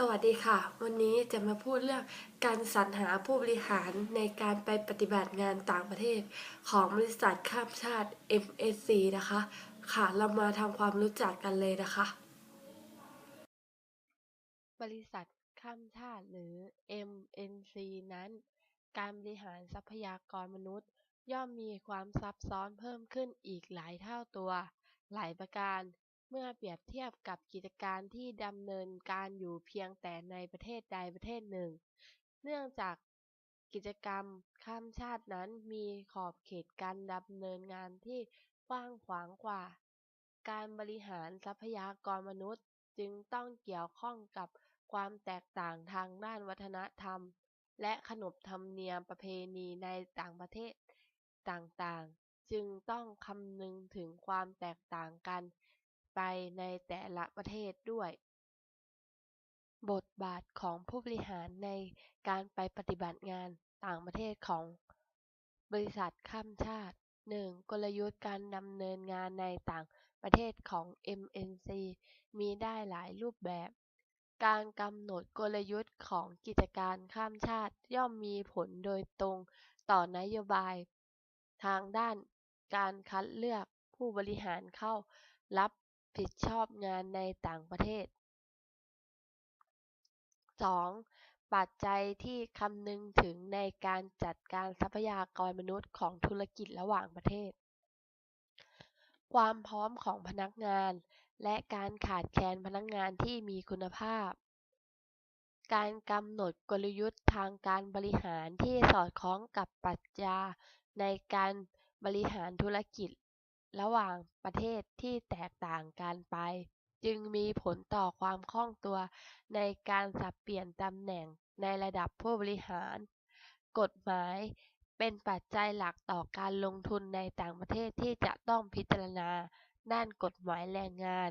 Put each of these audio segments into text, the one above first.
สวัสดีค่ะ วันนี้จะมาพูดเรื่องการสรรหาผู้บริหารในการไปปฏิบัติงานต่างประเทศ ของบริษัทข้ามชาติ MSC นะคะ ค่ะเรามาทำความรู้จักกันเลยนะคะ บริษัทข้ามชาติหรือ MNC นั้น การบริหารทรัพยากรมนุษย์ ย่อมมีความซับซ้อนเพิ่มขึ้นอีกหลายเท่าตัว หลายประการ เมื่อเปรียบเทียบกับกิจการที่ดำเนินการอยู่เพียงแต่ในประเทศใดประเทศหนึ่ง เนื่องจากกิจกรรมข้ามชาตินั้นมีขอบเขตการดำเนินงานที่กว้างขวางกว่า การบริหารทรัพยากรมนุษย์จึงต้องเกี่ยวข้องกับความแตกต่างทางด้านวัฒนธรรม และขนบธรรมเนียมประเพณีในต่างประเทศต่างๆ จึงต้องคำนึงถึงความแตกต่างกัน ไปในแต่ละประเทศด้วย บทบาทของผู้บริหารในการไปปฏิบัติงานต่างประเทศของบริษัทข้ามชาติ 1. กลยุทธ์การดำเนินงานในต่างประเทศของ MNC มีได้หลายรูปแบบ การกำหนดกลยุทธ์ของกิจการข้ามชาติย่อมมีผลโดยตรงต่อนโยบาย ทางด้านการคัดเลือกผู้บริหารเข้ารับ ผิดชอบงานในต่างประเทศ 2. ปัจจัยที่คำนึงถึงในการจัดการทรัพยากรมนุษย์ของธุรกิจระหว่างประเทศ ความพร้อมของพนักงาน และการขาดแคลนพนักงานที่มีคุณภาพ การกำหนดกลยุทธ์ทางการบริหารที่สอดคล้องกับปรัชญาในการบริหารธุรกิจ ระหว่างประเทศที่แตกต่างกันไป จึงมีผลต่อความคล่องตัวในการสับเปลี่ยนตำแหน่งในระดับผู้บริหาร กฎหมายเป็นปัจจัยหลักต่อการลงทุนในต่างประเทศที่จะต้องพิจารณาด้านกฎหมายแรงงาน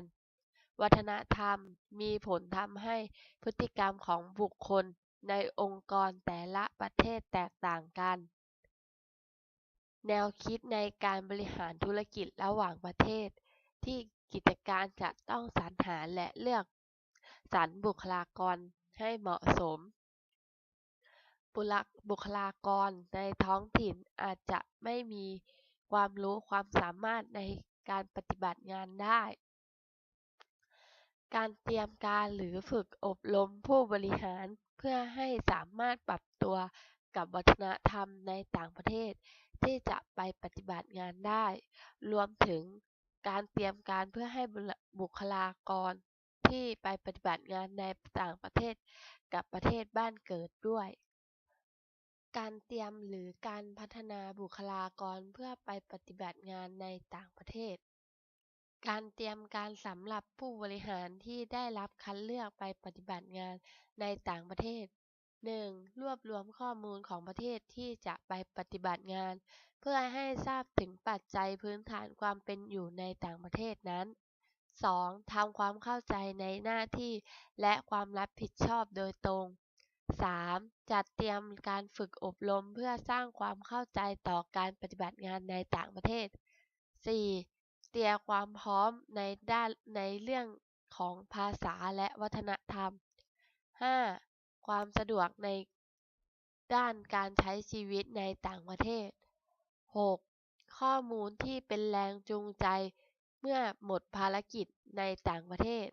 วัฒนธรรมมีผลทำให้พฤติกรรมของบุคคลในองค์กรแต่ละประเทศแตกต่างกัน แนวคิดในการบริหารธุรกิจระหว่างประเทศ ที่กิจการจะต้องสรรหาและเลือกสรรบุคลากรให้เหมาะสมบุลบุคลากรในท้องถิ่นอาจจะไม่มีความรู้ความสามารถในการปฏิบัติงานได้ การเตรียมการหรือฝึกอบรมผู้บริหารเพื่อให้สามารถปรับตัวกับวัฒนธรรมในต่างประเทศ ที่จะไปปฏิบัติงานได้ รวมถึงการเตรียมการเพื่อให้บุคลากรที่ไปปฏิบัติงานในต่างประเทศกับประเทศบ้านเกิดด้วย การเตรียมหรือการพัฒนาบุคลากรเพื่อไปปฏิบัติงานในต่างประเทศ การเตรียมการสำหรับผู้บริหารที่ได้รับคัดเลือกไปปฏิบัติงานในต่างประเทศ 1. รวบรวมข้อมูลของประเทศที่จะไปปฏิบัติงาน เพื่อให้ทราบถึงปัจจัยพื้นฐานความเป็นอยู่ในต่างประเทศนั้น 2. ทำความเข้าใจในหน้าที่และความรับผิดชอบโดยตรง 3. จัดเตรียมการฝึกอบรมเพื่อสร้างความเข้าใจต่อการปฏิบัติงานในต่างประเทศ 4. เตรียมความพร้อมในด้านในเรื่องของภาษาและวัฒนธรรม 5. ความสะดวกในด้านการใช้ชีวิตในต่างประเทศ 6. ข้อมูลที่เป็นแรงจูงใจเมื่อหมดภารกิจในต่างประเทศ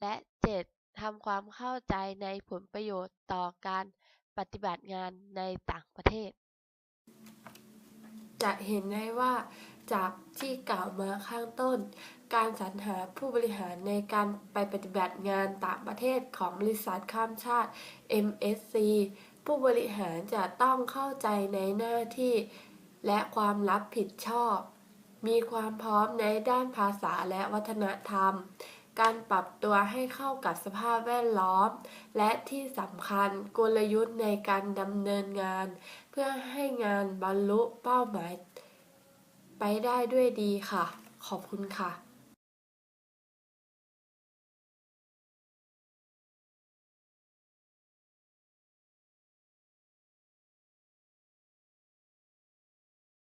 และ 7. ทำความเข้าใจในผลประโยชน์ต่อการปฏิบัติงานในต่างประเทศ จะเห็นได้ว่าจากที่กล่าวมาข้างต้น การสรรหาผู้บริหารในการไปปฏิบัติงานต่างประเทศของบริษัทข้ามชาติ MSC ผู้บริหารจะต้องเข้าใจในหน้าที่ และความรับผิดชอบ มีความพร้อมในด้านภาษาและวัฒนธรรม การปรับตัวให้เข้ากับสภาพแวดล้อม และที่สำคัญกลยุทธ์ในการดำเนินงาน เพื่อให้งานบรรลุเป้าหมาย ไปได้ด้วยดีค่ะ ขอบคุณค่ะ